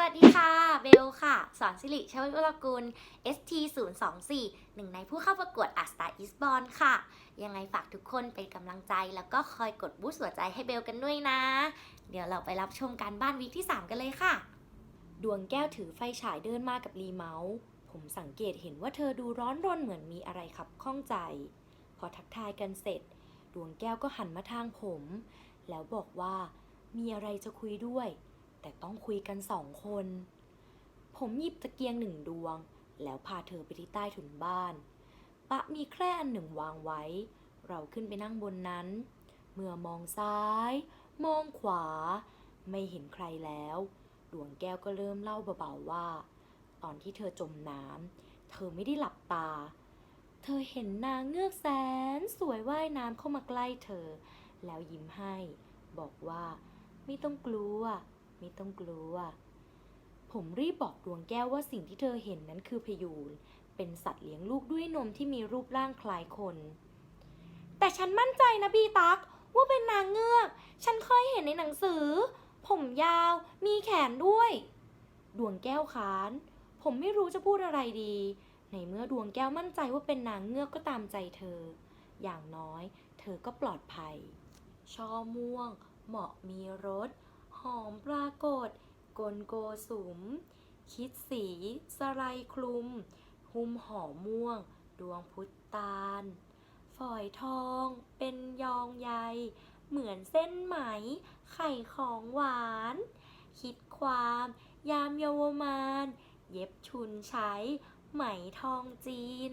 วัสดีค่ะ เบลค่ะ สอนสิริชวิวรกุล ST 0 2 4หนึ่งในผู้เข้าประกวด a s t a r East b o r n ค่ะ ยังไงฝากทุกคนเป็นกำลังใจแล้วก็คอยกดบูสต์หัวใจให้เบลกันด้วยนะ เดี๋ยวเราไปรับชมการบ้านวีคที่ 3 กันเลยค่ะ ดวงแก้วถือไฟฉายเดินมากับรีเมาส์ ผมสังเกตเห็นว่าเธอดูร้อนรนเหมือนมีอะไรขับข้องใจ พอทักทายกันเสร็จ ดวงแก้วก็หันมาทางผม แล้วบอกว่า มีอะไรจะคุยด้วย แต่ต้องคุยกันสองคน ผมหยิบตะเกียงหนึ่งดวง แล้วพาเธอไปที่ใต้ถุนบ้าน ปะมีแคร่อันหนึ่งวางไว้ เราขึ้นไปนั่งบนนั้น เมื่อมองซ้าย มองขวา ไม่เห็นใครแล้ว ดวงแก้วก็เริ่มเล่าเบาๆว่า ตอนที่เธอจมน้ำเธอไม่ได้หลับตา เธอเห็นนางเงือกแสน สวยว่ายน้ำเข้ามาใกล้เธอ แล้วยิ้มให้ บอกว่า ไม่ต้องกลัว ไม่ต้องกลัว ผมรีบบอกดวงแก้วว่าสิ่งที่เธอเห็นนั้นคือพยูนเป็นสัตว์เลี้ยงลูกด้วยนมที่มีรูปร่างคล้ายคน แต่ฉันมั่นใจนะบีตัก ว่าเป็นนางเงือก ฉันเคยเห็นในหนังสือ ผมยาว มีแขนด้วย ดวงแก้วขาน ผมไม่รู้จะพูดอะไรดี ในเมื่อดวงแก้วมั่นใจว่าเป็นนางเงือกก็ตามใจเธอ อย่างน้อย เธอก็ปลอดภัย ช่อม่วง เหมาะมีรส หอมปรากฏ กลโกสุม คิดสี สไลคลุม หุ้มหอมม่วง ดวงพุตตาล ฝอยทอง เป็นยองใย เหมือนเส้นไหม ไข่ของหวาน คิดความ ยามเยาวมาน เย็บชุนใช้ ไหมทองจีน